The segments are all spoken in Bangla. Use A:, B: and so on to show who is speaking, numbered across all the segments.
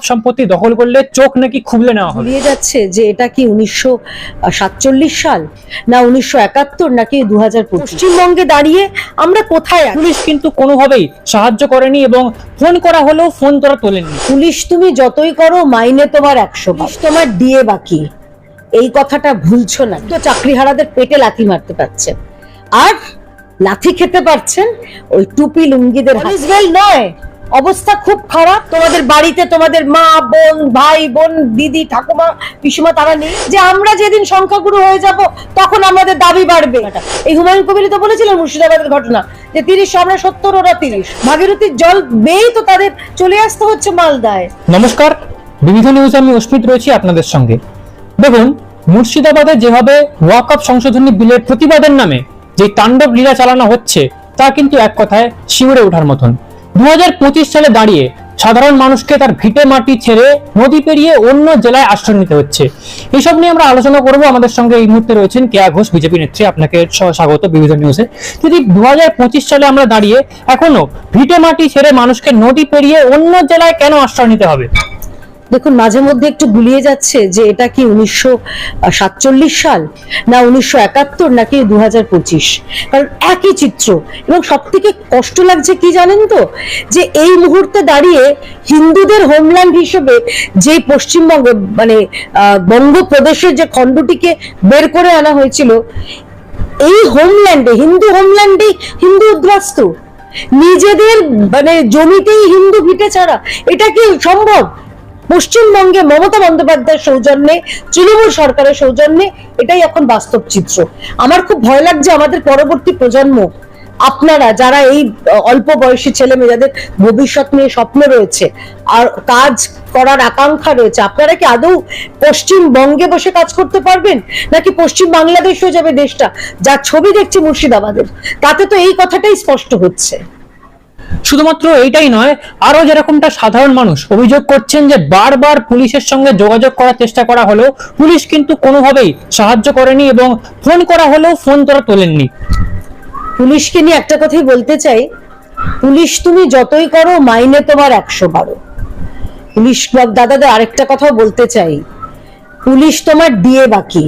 A: ওয়াকফ সম্পত্তি দখল করলে চোখ নাকি খুবলে নেওয়া হবে।
B: ভুলিয়ে যাচ্ছে যে এটা কি উনিশশো সাতচল্লিশ সাল না উনিশশো একাত্তর নাকি দু হাজার পশ্চিমবঙ্গে দাঁড়িয়ে আমরা কোথায় আছি?
A: পুলিশ কিন্তু কোনোভাবেই সাহায্য করেনি এবং ফোন করা হলেও ফোন তারা তোলেনি।
B: পুলিশ তুমি যতই করো মাইনে তোমার একশো পুলিশ তোমার দিয়ে বাকি। এই কথাটা ভুলছো না। তো চাকরিহারাদের পেটে লাথি মারতে পারছেন আর লাথি খেতে পারছেন ওই টুপি লুঙ্গিদের নয়। অবস্থা খুব খারাপ। তোমাদের বাড়িতে তোমাদের মা, বোন, ভাই, বোন, দিদি, ঠাকুমা, পিসিমা তারা নেই। যে আমরা যেদিন সংখ্যাগুরু হয়ে যাব, তখন আমাদের দাবি বাড়বে। এই হুমায়ুন কবির তো বলেছিলেন মুর্শিদাবাদের ঘটনা, যে তিরিশ, আমরা সত্তর, ওরা তিরিশ। ভাগীরথীর জল বেয়েই তো তাদের চলে আসতে হচ্ছে মালদায়।
A: নমস্কার, বিবিধ নিউজে আমি অস্মিত রয়েছি আপনাদের সঙ্গে। দেখুন, মুর্শিদাবাদে যেভাবে ওয়াক ওয়াকআপ সংশোধনী বিলের প্রতিবাদের নামে যে তাণ্ডব লীলা চালানো হচ্ছে, তা কিন্তু এক কথায় শিউরে ওঠার মতন। দু হাজার পঁচিশ সালে দাঁড়িয়ে সাধারণ মানুষকে তার ভিটে মাটি ছেড়ে নদী পেরিয়ে অন্য জেলায় আশ্রয় নিতে হচ্ছে। এসব নিয়ে আমরা আলোচনা করব। আমাদের সঙ্গে এই মুহূর্তে রয়েছেন কেয়া ঘোষ, বিজেপি নেত্রী। আপনাকে স্বাগত বিভিন্ন নিউজে যদি দু হাজার পঁচিশ সালে আমরা দাঁড়িয়ে এখনও ভিটে মাটি ছেড়ে মানুষকে নদী পেরিয়ে অন্য জেলায় কেন আশ্রয় নিতে হবে?
B: দেখুন, মাঝে মধ্যে একটু গুলিয়ে যাচ্ছে যে এটা কি উনিশশো সাতচল্লিশ সাল? না, উনিশশো একাত্তর, নাকি দু হাজার পঁচিশ? কারণ একই চিত্র। এবং সব থেকে কষ্ট লাগছে কি জানেন তো? যে এই মুহূর্তে দাঁড়িয়ে হিন্দুদের হোমল্যান্ড হিসেবে যে পশ্চিমবঙ্গ মানে বঙ্গপ্রদেশের যে খণ্ডটিকে বের করে আনা হয়েছিল, এই হোমল্যান্ডে হিন্দু হোমল্যান্ডে হিন্দু উদ্বাস্তু। নিজেদের মানে জমিতেই হিন্দু ভিটে ছাড়া। এটা কি সম্ভব? পশ্চিমবঙ্গে মমতা বন্দ্যোপাধ্যায়ের সৌজন্যে, তৃণমূল সরকারের সৌজন্যে এটাই এখন বাস্তব চিত্র। আমার খুব ভয় লাগছে আমাদের পরবর্তী প্রজন্ম, আপনারা যারা এই অল্প বয়সী ছেলে মেয়েদের ভবিষ্যৎ নিয়ে স্বপ্ন রয়েছে, আর কাজ করার আকাঙ্ক্ষা রয়েছে, আপনারা কি আদৌ পশ্চিমবঙ্গে বসে কাজ করতে পারবেন? নাকি পশ্চিম বাংলাদেশ হয়ে যাবে দেশটা? যা ছবি দেখছি মুর্শিদাবাদের, তাতে তো এই কথাটাই স্পষ্ট হচ্ছে।
A: শুধুমাত্র এইটাই নয় আরও যেরকমটা সাধারণ মানুষ অভিযোগ করছেন যে বারবার পুলিশের সঙ্গে যোগাযোগ করার চেষ্টা করা হলেও পুলিশ কিন্তু কোনোভাবেই সাহায্য করেনি এবং ফোন করা হলেও ফোন তারা তোলেননি।
B: পুলিশকে নিয়ে একটা কথাই বলতে চাই, পুলিশ তুমি যতই করো, মাইনে তোমার একশো বারো। পুলিশ দাদাদের আরেকটা কথাও বলতে চাই, পুলিশ তোমার দিয়ে বাকি,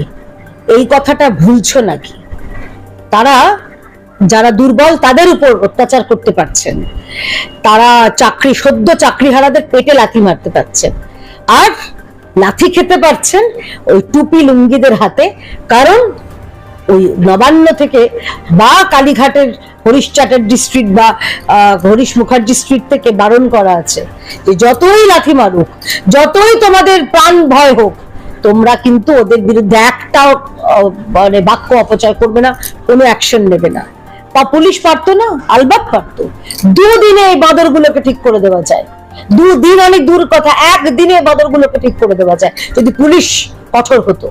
B: এই কথাটা ভুলছো নাকি? তারা যারা দুর্বল তাদের উপর অত্যাচার করতে পারছেন। তারা চাকরি, সদ্য চাকরি হারাদের পেটে লাথি মারতে পারছেন। আর লাথি খেতে পারছেন ওই টুপি লুঙ্গিদের হাতে, কারণ ওই নবান্ন থেকে বা কালীঘাটের হরিশ হরিশচাটের ডিস্ট্রিক্ট বা হরিশ মুখার্জি স্ট্রিট থেকে বারণ করা আছে যে যতই লাথি মারুক, যতই তোমাদের প্রাণ ভয় হোক, তোমরা কিন্তু ওদের বিরুদ্ধে একটাও মানে বাক্য অপচয় করবে না, কোনো অ্যাকশন নেবে না। তা পুলিশ পারতো না? আলবাত পারতো। দুদিনে এই বাঁদরগুলোকে ঠিক করে দেওয়া যায়। দুদিন অনেক দূর কথা একদিনে বাঁদরগুলোকে ঠিক করে দেওয়া যায়। যদি পুলিশ কঠোর হতো।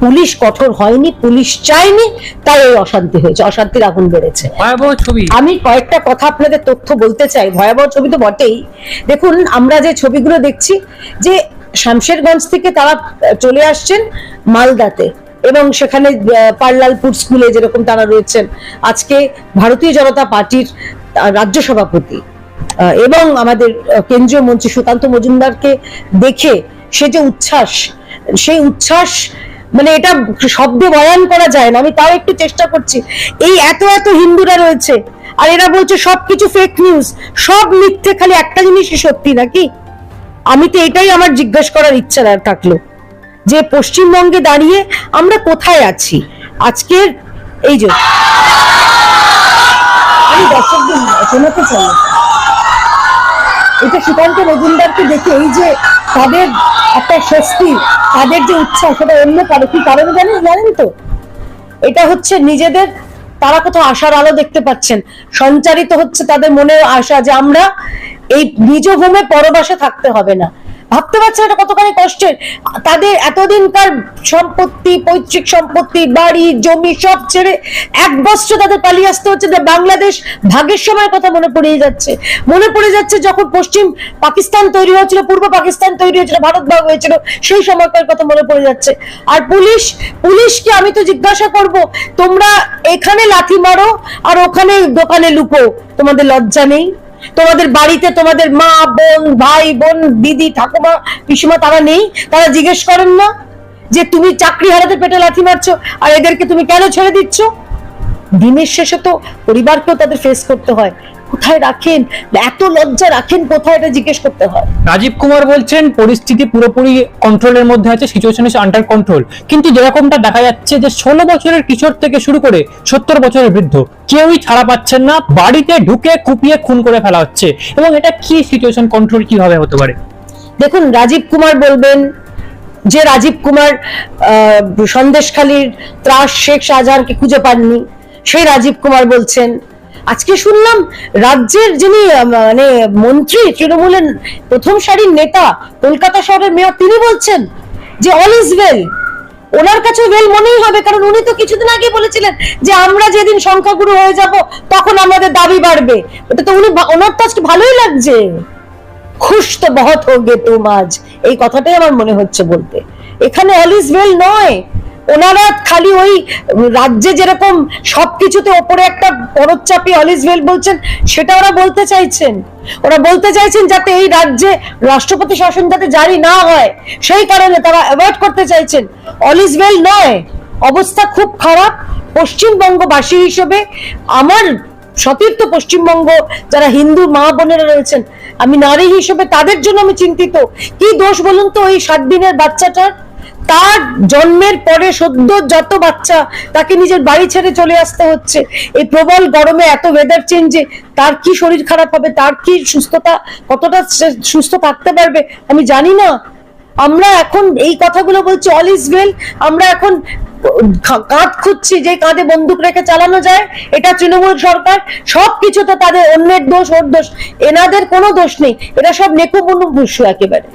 B: পুলিশ কঠোর হয়নি পুলিশ চায়নি তাই এই অশান্তি হয়েছে। অশান্তির আগুন বেড়েছে।
A: ভয়াবহ ছবি।
B: আমি কয়েকটা কথা আপনাদের তথ্য বলতে চাই। ভয়াবহ ছবি তো বটেই। দেখুন আমরা যে ছবিগুলো দেখছি যে শামশেরগঞ্জ থেকে তারা চলে আসছেন মালদাতে। এবং সেখানে পার্লালপুর স্কুলে যেরকম তারা রয়েছেন, আজকে ভারতীয় জনতা পার্টির রাজ্য সভাপতি এবং আমাদের কেন্দ্রীয় মন্ত্রী সুকান্ত মজুমদারকে দেখে সে যে উচ্ছ্বাস, সেই উচ্ছ্বাস মানে এটা শব্দে বয়ান করা যায় না, আমি তাও একটু চেষ্টা করছি। এই এত এত হিন্দুরা রয়েছে, আর এরা বলছে সবকিছু ফেক নিউজ সব মিথ্যে, খালি একটা জিনিসই সত্যি নাকি? আমি তো এটাই আমার জিজ্ঞেস করার ইচ্ছা থাকল। যে পশ্চিমবঙ্গে দাঁড়িয়ে আমরা কোথায় আছি? আজকের এই যে এটা সুকান্ত মজুমদারকে দেখে এই যে তাদের একটা স্বস্তি, তাদের যে উৎসাহ, সেটা অন্য কারও কি কারণ জানেন? জানেন তো? এটা হচ্ছে নিজেদের, তারা কোথাও আশার আলো দেখতে পাচ্ছেন। সঞ্চারিত হচ্ছে তাদের মনে আশা যে আমরা এই নিজ হোমে পরবাসে থাকতে হবে না। ভাবতে পারছেন এটা কতখানি কষ্টের। তাদের এতদিনকার সম্পত্তি, পৈতৃক সম্পত্তি, বাড়ি, জমি সব ছেড়ে এক বছর তাদের পালিয়ে আসতে হচ্ছে। বাংলাদেশ ভাগের সময় কথা মনে পড়ে যাচ্ছে। মনে পড়ে যাচ্ছে যখন পশ্চিম পাকিস্তান তৈরি হয়েছিল, পূর্ব পাকিস্তান তৈরি হয়েছিল, ভারত ভাগ হয়েছিল, সেই সময়কার কথা মনে পড়ে যাচ্ছে। আর পুলিশ, পুলিশকে আমি তো জিজ্ঞাসা করব, তোমরা এখানে লাথি মারো আর ওখানে দোকানে লুকো। তোমাদের লজ্জা নেই? তোমাদের বাড়িতে তোমাদের মা, বোন, ভাই, বোন, দিদি, ঠাকুমা, পিসুমা তারা নেই, তারা জিজ্ঞেস করেন না যে তুমি চাকরি হারাতে পেটে লাথি মারছো আর এদেরকে তুমি কেন ছেড়ে দিচ্ছ? দিনের শেষে তো পরিবারকেও তাদের ফেস করতে হয়। কোথায় রাখেন? এত লজ্জা রাখেন কোথায় এটা জিজ্ঞেস করতে হয়?
A: রাজীব কুমার বলছেন পরিস্থিতি পুরোপুরি কন্ট্রোলের মধ্যে আছে সিচুয়েশন ইজ আন্ডার কন্ট্রোল কিন্তু যেরকমটা দেখা যাচ্ছে যে ষোলো বছরের কিশোর থেকে শুরু করে সত্তর বছরের বৃদ্ধ কেউই ছাড়া পাচ্ছেন না বাড়িতে ঢুকে কুপিয়ে খুন করে ফেলা হচ্ছে। এবং এটা কি সিচুয়েশন কন্ট্রোল কীভাবে হতে পারে?
B: দেখুন রাজীব কুমার বলবেন যে রাজীব কুমার আহ, সন্দেশখালীর ত্রাস শেখ শাহজাহানকে খুঁজে পাননি। সেই রাজীব কুমার বলছেন আজকে শুনলাম রাজ্যের যিনি মানে মন্ত্রী, তৃণমূলের প্রথম সারির নেতা, কলকাতা শহরের মেয়র, তিনি বলছেন যে অল ইজ ওয়েল ওনার কাছে ওয়েল মনেই হবে, কারণ উনি তো কিছুদিন আগে বলেছিলেন যে আমরা যেদিন সংখ্যাগুরু হয়ে যাব, তখন আমাদের দাবি বাড়বে। ওটা তো উনি ওনার তো আজকে ভালোই লাগছে। খুশ তো বহুত হোগে তুম আজ। এই কথাটাই আমার মনে হচ্ছে বলতে। এখানে অল ইজ ওয়েল নয়। ওনারা খালি ওই রাজ্যে যেরকম সবকিছুতে ওপরে একটা পরত চাপিয়ে অল ইজ ওয়েল বলছেন, সেটা ওরা বলতে চাইছেন। ওরা বলতে চাইছেন যাতে এই রাজ্যে রাষ্ট্রপতি শাসন যাতে জারি না হয়। সেই কারণে তারা অ্যাভয়েড করতে চাইছেন। অল ইজ ওয়েল নয়, অবস্থা খুব খারাপ। পশ্চিমবঙ্গবাসী হিসেবে আমার সতীর্থ পশ্চিমবঙ্গ যারা হিন্দু মা বোনেরা রয়েছেন, আমি নারী হিসেবে তাদের জন্য আমি চিন্তিত। কি দোষ বলুন তো এই সাত দিনের বাচ্চাটার? তার জন্মের পরে সদ্য যত বাচ্চা তাকে নিজের বাড়ি ছেড়ে চলে আসতে হচ্ছে। এই প্রবল গরমে এত ওয়েদার চেঞ্জে তার কি শরীর খারাপ হবে, তার কি সুস্থতা কতটা সুস্থ থাকতে পারবে, আমি জানি না। আমরা এখন এই কথাগুলো বলছি অল ইজ ওয়েল আমরা এখন কাঁধ খুঁজছি যে কাঁধে বন্দুক রেখে চালানো যায়, এটা তৃণমূল সরকার সব কিছুতে তাদের অন্যের দোষ, ওর দোষ, এনাদের কোনো দোষ নেই, এরা সব নেকুবনু বুসু একেবারে।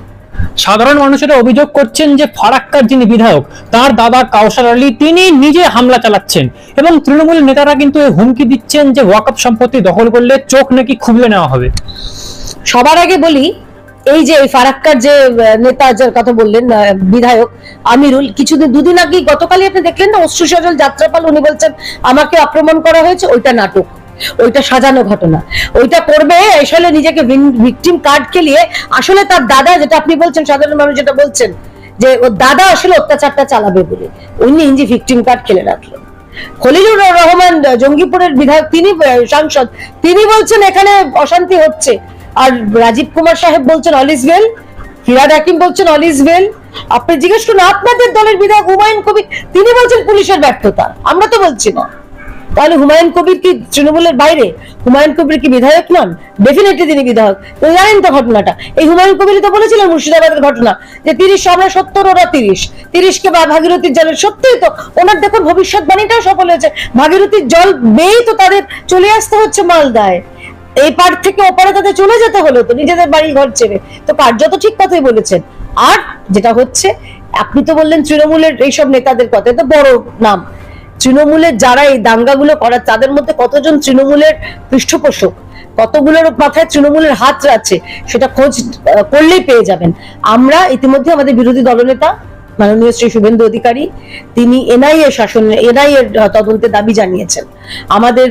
A: সাধারণ মানুষেরা অভিযোগ করছেন যে ফারাক্কার যিনি বিধায়ক, তার দাদা কাউসার আলী, তিনি নিজে হামলা চালাচ্ছেন। এবং তৃণমূল নেতারা কিন্তু হুমকি দিচ্ছেন যে ওয়াকআপ সম্পত্তি দখল করলে চোখ নাকি খুবলে নেওয়া হবে।
B: সবার আগে বলি, এই যে ফারাক্কার যে নেতা যার কথা বললেন বিধায়ক আমিরুল, কিছুদিন, দুদিন আগে গতকালই আপনি দেখলেন না অশ্রু সজল যাত্রাপাল, উনি বলছেন, আমাকে আক্রমণ করা হয়েছে, ওইটা নাটক। ওইটা সাজানো ঘটনা। ওইটা করবে আসলে নিজেকে ভিকটিম কার্ড খেলিয়ে আসলে তার দাদা যেটা আপনি বলছেন, সাধারণ মানুষ যেটা বলছেন, যে ওর দাদা আসলে অত্যাচারটা চালাবে বলে। উনি ইঞ্জি ভিকটিম কার্ড খেলে রাখলেন খলিলুর রহমান, জঙ্গিপুরের বিধায়ক, তিনি সাংসদ, তিনি বলছেন এখানে অশান্তি হচ্ছে। আর রাজীব কুমার সাহেব বলছেন অল ইজ হিরাদ হাকিম বলছেন অল ইজ আপনি জিজ্ঞেস করুন, আপনাদের দলের বিধায়ক হুমায়ুন কবি তিনি বলছেন পুলিশের ব্যর্থতা। আমরা তো বলছি না। তাহলে হুমায়ুন কবির কি তৃণমূলের বাইরে? হুমায়ুন কবির কি বিধায়ক নন? ডেফিনেটলি তিনি বিধায়ক। তো জানেন তো ঘটনাটা। এই হুমায়ুন কবির তো বলেছিলেন মুর্শিদাবাদের ঘটনা, যে তিরিশ আমরা সত্তর, ওরা তিরিশ। তিরিশকে বা ভাগীরথীর জলের সত্যিই তো ওনার দেখুন ভবিষ্যৎবাণীটাও সফল হয়েছে। ভাগীরথীর জল বেয়েই তো তাদের চলে আসতে হচ্ছে মালদায়। এই পার থেকে ওপারে তাদের চলে যেতে হলো তো, নিজেদের বাড়ি ঘর ছেড়ে। তো কার্যত ঠিক কথাই বলেছেন। আর যেটা হচ্ছে, আপনি তো বললেন তৃণমূলের এইসব নেতাদের কথা, এটা বড় নাম। তৃণমূলের যারা এই দাঙ্গাগুলো করার, তাদের মধ্যে কতজন তৃণমূলের পৃষ্ঠপোষক? কতগুলোর মাথায় তৃণমূলের হাত আছে? সেটা খোঁজ করলেই পেয়ে যাবেন। আমরা ইতিমধ্যে আমাদের বিরোধী দলনেতা মাননীয় শ্রী শুভেন্দু অধিকারী, তিনি এনআইএ শাসন, এনআইএ তদন্তে দাবি জানিয়েছেন। আমাদের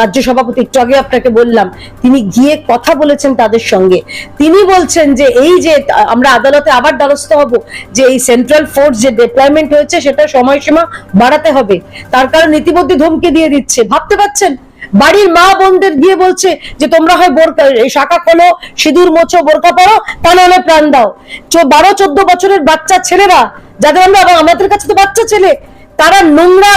B: রাজ্য সভাপতি, একটু আগে আপনাকে বললাম, তিনি গিয়ে কথা বলেছেন তাদের সঙ্গে। তিনি বলছেন যে এই যে, আমরা আদালতে আবার দ্বারস্থ হব, যে এই সেন্ট্রাল ফোর্স যে ডিপ্লয়মেন্ট হয়েছে, সেটা সময়সীমা বাড়াতে হবে। তার কারণ ইতিমধ্যে ধমকি দিয়ে দিচ্ছে। ভাবতে পারছেন? বাড়ির মা বোনদের গিয়ে বলছে যে, তোমরা হয় বোরকা শাখা খোলো, সিঁদুর মোছো, বোরকা পরো, তা নাহলে প্রাণ দাও। বারো, চোদ্দ বছরের বাচ্চা ছেলেরা, যাদের আমরা আমাদের কাছে তো বাচ্চা ছেলে, তারা নোংরা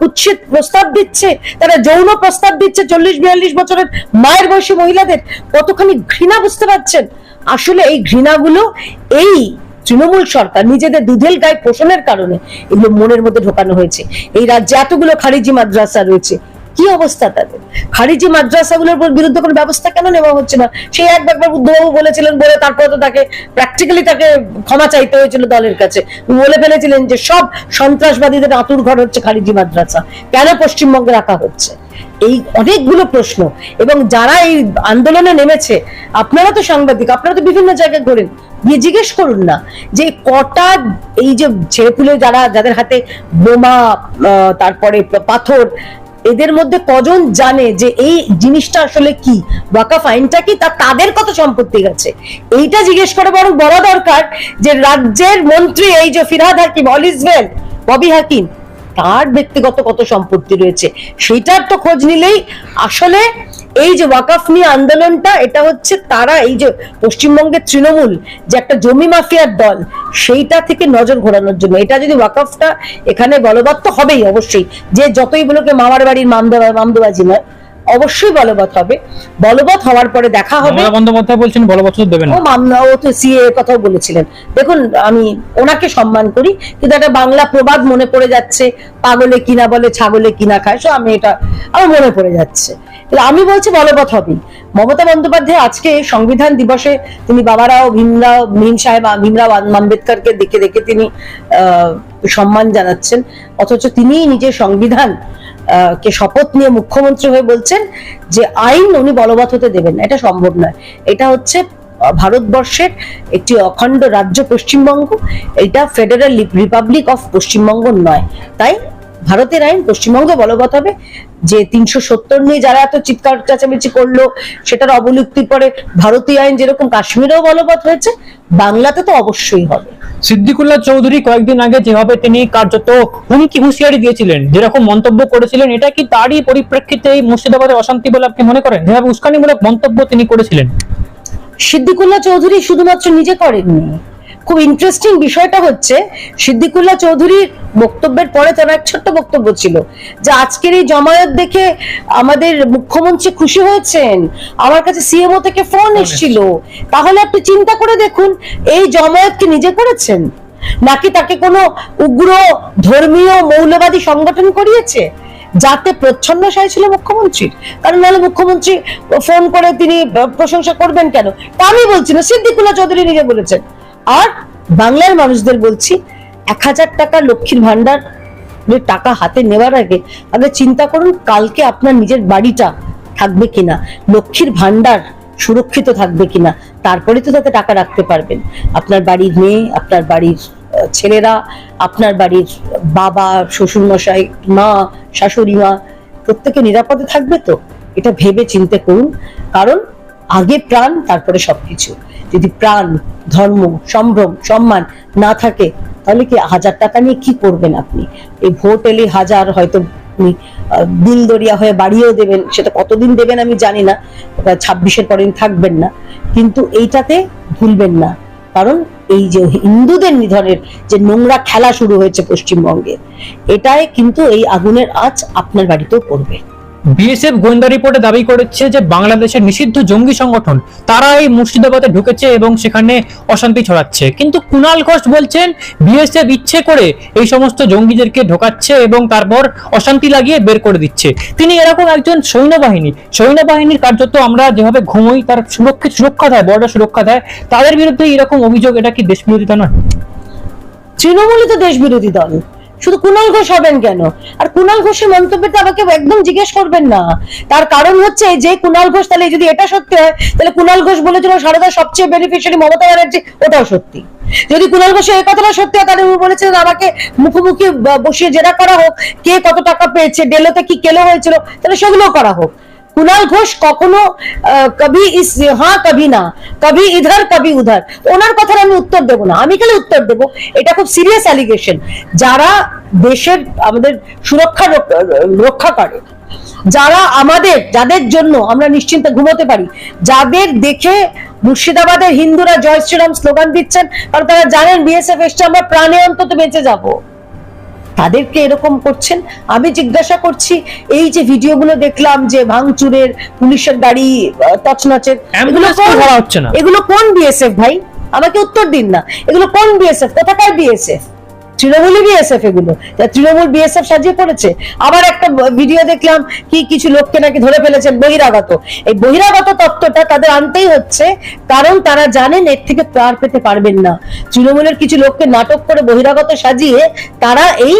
B: কুৎসিত প্রস্তাব দিচ্ছে তারা যৌন প্রস্তাব দিচ্ছে চল্লিশ, বিয়াল্লিশ বছরের মায়ের বয়সী মহিলাদের। কতখানি ঘৃণা বুঝতে পারছেন? আসলে এই ঘৃণাগুলো এই তৃণমূল সরকার নিজেদের দুধেল গায়ে পোষণের কারণে এগুলো মনের মধ্যে ঢোকানো হয়েছে। এই রাজ্যে এতগুলো খারিজি মাদ্রাসা রয়েছে। কি অবস্থা তাদের? খারিজি মাদ্রাসাগুলোর বিরুদ্ধে কোনো ব্যবস্থা কেন নেওয়া হচ্ছে না? সেই একবার বুদ্ধবাবু বলেছিলেন বলে তারপরে তো তাকে প্র্যাকটিক্যালি তাকে ক্ষমা চাইতে হয়েছিল দলের কাছে। বলে ফেলেছিলেন যে সব সন্ত্রাসবাদীদের আতুর ঘর হচ্ছে খারিজি মাদ্রাসা। কেন পশ্চিমবঙ্গে রাখা হচ্ছে? এই অনেকগুলো প্রশ্ন। এবং যারা এই আন্দোলনে নেমেছে, আপনারা তো সাংবাদিক, আপনারা তো বিভিন্ন জায়গায় ঘোরেন। গিয়ে জিজ্ঞেস করুন না যে কটা এই যে ছেলেপুলে যারা, যাদের হাতে বোমা তারপরে পাথর এদের মধ্যে কজন জানে যে এই জিনিসটা আসলে কি? ওয়াকাফ আইনটা কি? তা তাদের কত সম্পত্তি গেছে এইটা জিজ্ঞেস করে বরং বলা দরকার যে রাজ্যের মন্ত্রী এই যে Firhad Hakim all is well Bobby Hakim, তার ব্যক্তিগত কত সম্পত্তি রয়েছে? সেটার তো খোঁজ নিলেই আসলে এই যে ওয়াকাফ নিয়ে আন্দোলনটা এটা হচ্ছে তারা এই যে পশ্চিমবঙ্গের তৃণমূল যে একটা জমি মাফিয়ার দল সেইটা থেকে নজর ঘোরানোর জন্য। এটা যদি ওয়াকাফটা এখানে বলবৎ তো হবেই অবশ্যই যে যতই বলোকে মামার বাড়ির মামদা মামদোবাজি নয় অবশ্যই বলবৎ হবে। বলবৎ হওয়ার পরে দেখা হবে।
A: বন্দ্যোপাধ্যায় বলছেন বলবৎ দেবেন
B: ও মামলা ও তো সিএ এর কথাও বলেছিলেন। দেখুন আমি ওনাকে সম্মান করি কিন্তু একটা বাংলা প্রবাদ মনে পড়ে যাচ্ছে পাগলে কিনা বলে ছাগলে কিনা খায় সো আমি এটা আমার মনে পড়ে যাচ্ছে। আমি বলছি বলবৎ হবেই মমতা বন্দ্যোপাধ্যায় আজকে সংবিধান দিবসে তিনি বাবারাও ভীমরাও ভীম সাহেব, ভীমরাও আম্বেদকরকে দেখে দেখে তিনি সম্মান জানাচ্ছেন। অথচ তিনি নিজের সংবিধান কে শপথ নিয়ে মুখ্যমন্ত্রী হয়ে বলছেন যে আইন উনি বলবৎ হতে দেবেন। এটা সম্ভব নয়। এটা হচ্ছে ভারতবর্ষের একটি অখণ্ড রাজ্য পশ্চিমবঙ্গ। এটা ফেডারেল রিপাবলিক অফ পশ্চিমবঙ্গ নয়। তাই ভারতের আইন পশ্চিমবঙ্গে বলবৎ হবে যে তিনশো সত্তর নিয়ে যারা এত চিৎকার চেঁচামেচি করল সেটার অবলুপ্তির পরে ভারতীয় আইন যেরকম কাশ্মীরেও বলবৎ হয়েছে বাংলাতে তো অবশ্যই হবে।
A: সিদ্দিকুল্লাহ চৌধুরী কয়েকদিন আগে যেভাবে তিনি কার্যত হুমকি হুঁশিয়ারি দিয়েছিলেন যেরকম মন্তব্য করেছিলেন এটা কি তারই পরিপ্রেক্ষিতে এই মুর্শিদাবাদের অশান্তি বলে আপনি মনে করেন? যেভাবে উস্কানিমূলক মন্তব্য তিনি করেছিলেন।
B: সিদ্দিকুল্লাহ চৌধুরী শুধুমাত্র নিজে করেননি খুব ইন্টারেস্টিং বিষয়টা হচ্ছে সিদ্দিকুল্লাহ চৌধুরীর বক্তব্যের পরে তার এক ছোট্ট বক্তব্য ছিল যে আজকের এই জমায়েত দেখে আমাদের মুখ্যমন্ত্রী খুশি হয়েছেন আমার কাছে সিএমও থেকে ফোন এসেছিল। তাহলে আপনি চিন্তা করে দেখুন এই জমায়েত কি নিজে করেছেন? নাকি তাকে কোনো উগ্র ধর্মীয় মৌলবাদী সংগঠন করিয়েছে? যাতে প্রচ্ছন্ন সাই ছিল মুখ্যমন্ত্রীর। কারণ নাহলে মুখ্যমন্ত্রী ফোন করে তিনি প্রশংসা করবেন কেন? তা আমি বলছি না সিদ্দিকুল্লাহ চৌধুরী নিজে বলেছেন। আর বাংলার মানুষদের বলছি, এক হাজার টাকা লক্ষ্মীর ভান্ডার টাকা হাতে নেওয়ার আগে আগে চিন্তা করুন কালকে আপনার নিজের বাড়িটা থাকবে কিনা, লক্ষ্মীর ভান্ডার সুরক্ষিত থাকবে কিনা, তারপরে তো তাতে টাকা রাখতে পারবেন। আপনার বাড়ির মেয়ে, আপনার বাড়ির ছেলেরা, আপনার বাড়ির বাবা শ্বশুর মশাই মা, শাশুড়ি মা, প্রত্যেকে নিরাপদে থাকবে তো? এটা ভেবে চিন্তে করুন। কারণ আগে প্রাণ, তারপরে সবকিছু। যদি প্রাণ, ধর্ম, সম্ভ্রম, সম্মান না থাকে, তাহলে কি হাজার টাকা নিয়ে কি করবেন আপনি? এই ভোট এলে হাজার হয়তো আপনি দরিয়া হয়ে বাড়িয়েও দেবেন, সেটা কতদিন দেবেন আমি জানি না ছাব্বিশের পরে থাকবেন না। কিন্তু এইটাতে ভুলবেন না। কারণ এই যে হিন্দুদের নিধনের যে নোংরা খেলা শুরু হয়েছে পশ্চিমবঙ্গে, এটাই কিন্তু এই আগুনের আঁচ আপনার বাড়িতেও পড়বে।
A: বিএসএফ গোয়েন্দা রিপোর্টে দাবি করেছে যে বাংলাদেশের নিষিদ্ধ জঙ্গি সংগঠন তারা এই মুর্শিদাবাদে ঢুকেছে এবং সেখানে অশান্তি ছড়াচ্ছে। কিন্তু কুণাল ঘোষ বলছেন বিএসএফ ইচ্ছে করে এই সমস্ত জঙ্গিদেরকে ঢোকাচ্ছে এবং তারপর অশান্তি লাগিয়ে বের করে দিচ্ছে। তিনি এরকম একজন সৈন্যবাহিনী। সৈন্যবাহিনীর কার্যত আমরা যেভাবে ঘুমোই, তার সুরক্ষিত সুরক্ষা দেয় বর্ডার সুরক্ষা দেয়, তাদের বিরুদ্ধে এরকম অভিযোগ এটা কি দেশ বিরোধিতা নয়?
B: তৃণমূলই তো দেশ বিরোধী দল। শুধু কুণাল ঘোষ হবেন কেন? আর কুণাল ঘোষের মন্তব্যটা আমাকে একদম জিজ্ঞেস করবেন না। তার কারণ হচ্ছে যে কুণাল ঘোষ, তাহলে যদি এটা সত্যি হয়, তাহলে কুনাল ঘোষ বলেছিল সারদার সবচেয়ে বেনিফিশিয়ারি মমতা ব্যানার্জি, ওটাও সত্যি। যদি কুনাল ঘোষের এই কথাটা সত্যি হয়, তাহলে উনি বলেছিলেন আমাকে মুখোমুখি বসিয়ে জেরা করা হোক, কে কত টাকা পেয়েছে, ডেলোতে কি কেলো হয়েছিল, তাহলে সেগুলোও করা হোক। কুণাল ঘোষ কখনো কবি ইস হ্যাঁ কবি না কবি ইধার কবি উধার ওনার কথার আমি উত্তর দেবো না আমি খালি উত্তর দেবো এটা খুব সিরিয়াস অ্যালিগেশন যারা দেশের আমাদের সুরক্ষা রক- রক্ষা করে যারা আমাদের যাদের জন্য আমরা নিশ্চিন্তে ঘুমোতে পারি যাদের দেখে মুর্শিদাবাদের হিন্দুরা জয় শ্রীরাম স্লোগান দিচ্ছেন কারণ তারা জানেন বিএসএফ এসছে আমরা প্রাণে অন্তত বেঁচে যাব তাদেরকে এরকম করছেন? আমি জিজ্ঞাসা করছি এই যে ভিডিওগুলো দেখলাম যে ভাঙচুরের পুলিশের গাড়ি তছনাচের তছনছের এগুলো
A: হচ্ছে না।
B: এগুলো কোন বিএসএফ ভাই? আমাকে উত্তর দিন না। এগুলো কোন বিএসএফ কোথাকার বিএসএফ তৃণমূলই বিএসএফ এগুলো। তৃণমূল বিএসএফ সাজিয়ে পড়েছে। আবার একটা ভিডিও দেখলাম কি কিছু লোককে নাকি ধরে ফেলেছেন বহিরাগত। এই বহিরাগত তত্ত্বটা তাদের আনতেই হচ্ছে, কারণ তারা জানেন এর থেকে পার পেতে পারবেন না। তৃণমূলের কিছু লোককে নাটক করে বহিরাগত সাজিয়ে তারা এই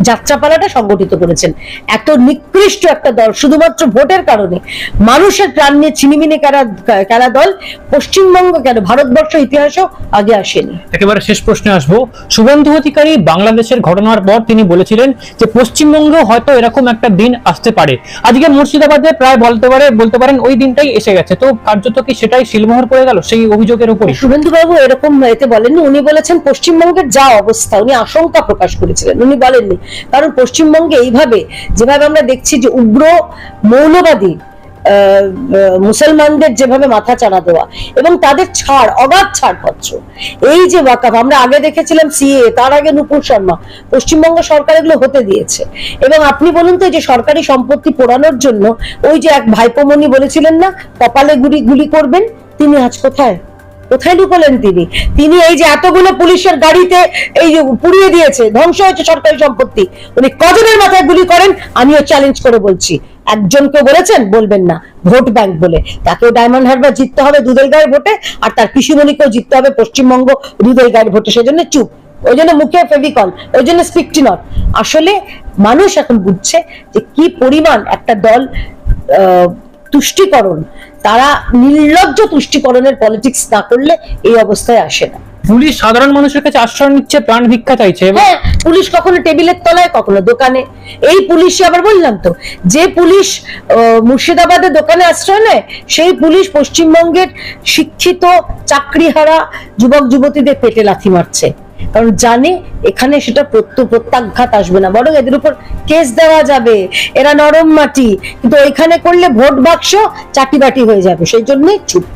B: যাত্রাপালাটা সংগঠিত করেছেন। এত নিকৃষ্ট একটা দল শুধুমাত্র ভোটের কারণে। মানুষের প্রাণ নিয়ে ছিনিমিনি খেলা খেলা দল পশ্চিমবঙ্গ কেন? ভারতবর্ষ ইতিহাসেও আগে আসেনি।
A: একেবারে শেষ প্রশ্নে আসব। শুভেন্দু অধিকারী বাংলাদেশের ঘটনার পর তিনি বলেছিলেন যে পশ্চিমবঙ্গেও হয়তো এরকম একটা দিন আসতে পারে। আজকে মুর্শিদাবাদে প্রায় বলতে পারে বলতে পারেন ওই দিনটাই এসে গেছে। তো কার্যত কি সেটাই শিলমোহর পড়ে গেল? সেই অভিযোগের উপরই।
B: শুভেন্দু বাবু এরকম এতে বলেননি। উনি বলেছেন পশ্চিমবঙ্গের যা অবস্থা উনি আশঙ্কা প্রকাশ করেছিলেন। উনি বলেননি কারণ পশ্চিমবঙ্গে এইভাবে, যেভাবে আমরা দেখছি যে উগ্র মৌলবাদী মুসলমানদের যেভাবে মাথা চাড়া দেওয়া এবং তাদের ছাড়, অগাধ ছাড়পত্র। এই যে ওয়াকাফ, আমরা আগে দেখেছিলাম সিএ, তার আগে নুপুর শর্মা। পশ্চিমবঙ্গ সরকার এগুলো হতে দিয়েছে। এবং আপনি বলুন তো যে সরকারি সম্পত্তি পোড়ানোর জন্য, ওই যে এক ভাইপোমনি বলেছিলেন না, কপালে গুলি গুলি করবেন, তিনি আজ কোথায়? কোথায় লুকোলেন তিনি? তিনি এই যে এতগুলো পুলিশের গাড়িতে এই যে পুড়িয়ে দিয়েছে, ধ্বংস হয়েছে সরকারি সম্পত্তি। উনি কজনের মাথায় গুলি করেন? আমিও চ্যালেঞ্জ করে বলছি। একজনকে বলেছেন, বলবেন না, ভোট ব্যাংক বলে। তাকেও ডায়মন্ড হারবার জিততে হবে দুধের গায়ের ভোটে, আর তার পিসুমণিকেও জিততে হবে পশ্চিমবঙ্গ দুধের গায়ের ভোটে। সেজন্য চুপ। ওই জন্য মুখে ফেভিকল, ওই জন্য স্পিকটি নট আসলে মানুষ এখন বুঝছে যে কি পরিমাণ একটা দল তুষ্টিকরণ। তারা নির্লজ্জ তুষ্টিকরণের পলিটিক্স না করলে এই অবস্থায় আসে না।
A: পুলিশ সাধারণ মানুষের কাছে আশ্রয় নিচ্ছে প্রাণ ভিক্ষা চাইছে এবং
B: হ্যাঁ পুলিশ কখনো টেবিলের তলায় কখনো দোকানে। এই পুলিশ আবার বললাম তো যে পুলিশ আহ, মুর্শিদাবাদের দোকানে আশ্রয় নেয় সেই পুলিশ পশ্চিমবঙ্গের শিক্ষিত চাকরিহারা যুবক যুবতীদের পেটে লাথি মারছে। কারণ জানে এখানে সেটা প্রত্য প্রত্যাঘাত আসবে না। বরং এদের উপর কেস দেওয়া যাবে। এরা নরম মাটি। কিন্তু ওইখানে করলে ভোট বাক্স চাটি বাটি হয়ে যাবে। সেই জন্যই চুপ।